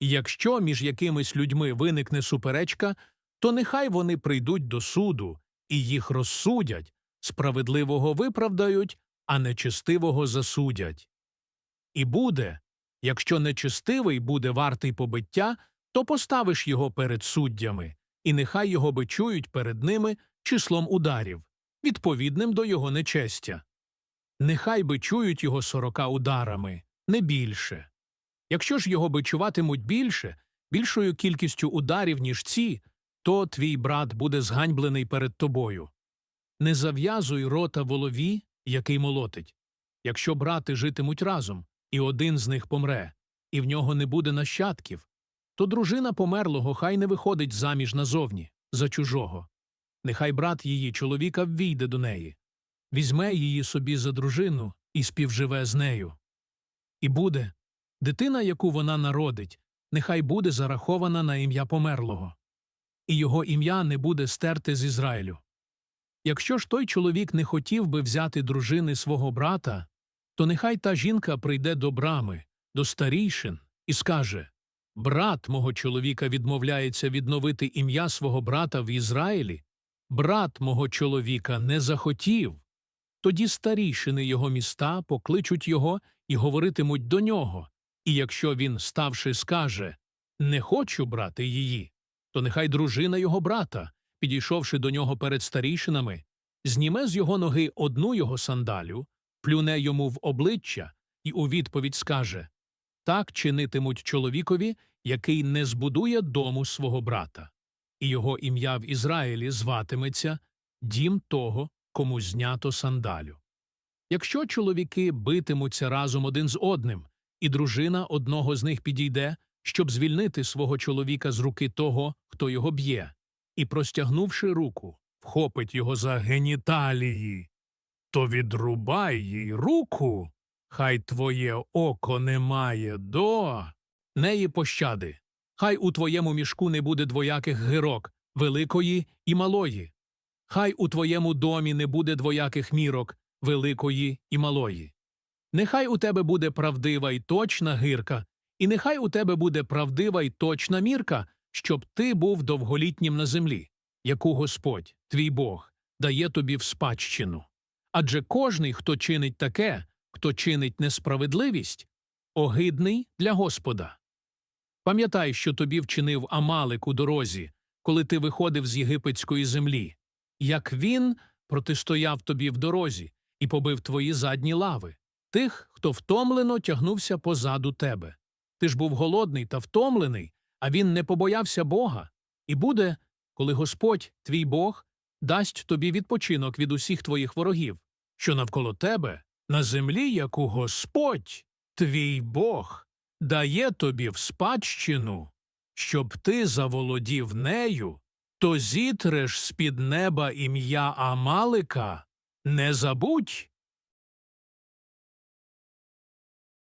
Якщо між якимись людьми виникне суперечка, то нехай вони прийдуть до суду і їх розсудять, справедливого виправдають, а нечестивого засудять. І буде, якщо нечестивий буде вартий побиття, то поставиш його перед суддями, і нехай його бичують перед ними числом ударів, відповідним до його нечестя. Нехай бичують його сорока ударами, не більше. Якщо ж його бичуватимуть більше, більшою кількістю ударів, ніж ці, то твій брат буде зганьблений перед тобою. Не зав'язуй рота волові, який молотить. Якщо брати житимуть разом, і один з них помре, і в нього не буде нащадків, то дружина померлого хай не виходить заміж назовні, за чужого. Нехай брат її чоловіка ввійде до неї, візьме її собі за дружину і співживе з нею. І буде дитина, яку вона народить, нехай буде зарахована на ім'я померлого, і його ім'я не буде стерте з Ізраїлю. Якщо ж той чоловік не хотів би взяти дружини свого брата, то нехай та жінка прийде до брами, до старійшин, і скаже Брат мого чоловіка відмовляється відновити ім'я свого брата в Ізраїлі, брат мого чоловіка не захотів. Тоді старійшини його міста покличуть його і говоритимуть до нього, і якщо він, ставши, скаже Не хочу брати її, то нехай дружина його брата, підійшовши до нього перед старійшинами, зніме з його ноги одну його сандалю, плюне йому в обличчя і у відповідь скаже Так чинитимуть чоловікові, який не збудує дому свого брата, і його ім'я в Ізраїлі зватиметься Дім того, кому знято сандалю. Якщо чоловіки битимуться разом один з одним, і дружина одного з них підійде, щоб звільнити свого чоловіка з руки того, хто його б'є, і, простягнувши руку, вхопить його за геніталії, то відрубай їй руку, хай твоє око не має до неї пощади. Хай у твоєму мішку не буде двояких гирок, великої і малої. Хай у твоєму домі не буде двояких мірок, великої і малої. Нехай у тебе буде правдива й точна гирка, і нехай у тебе буде правдива й точна мірка, щоб ти був довголітнім на землі, яку Господь, твій Бог, дає тобі в спадщину. Адже кожний, хто чинить таке, хто чинить несправедливість, огидний для Господа. Пам'ятай, що тобі вчинив Амалик у дорозі, коли ти виходив з єгипетської землі, як він протистояв тобі в дорозі і побив твої задні лави, тих, хто втомлено тягнувся позаду тебе. Ти ж був голодний та втомлений, а він не побоявся Бога. І буде, коли Господь, твій Бог, дасть тобі відпочинок від усіх твоїх ворогів, що навколо тебе, на землі, яку Господь, твій Бог, дає тобі в спадщину, щоб ти заволодів нею, то зітреш з під неба ім'я Амалика, не забудь.